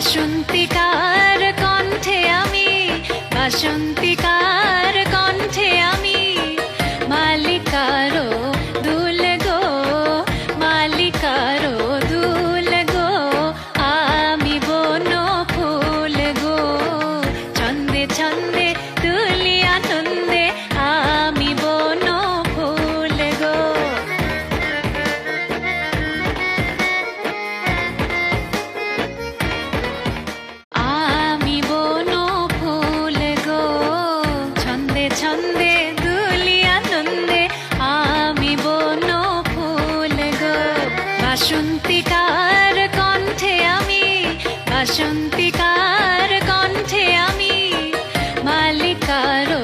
বাসন্তিকার কণ্ঠে আমি বাসন্তিকার কণ্ঠে আমি। মালিকারো, দুল গো, মালিকারো, দুল গো, আমি বন ফুল গো। ছন্দে ছন্দে বাসন্তিকার কণ্ঠে আমি বাসন্তিকার কণ্ঠে আমি মালিকারো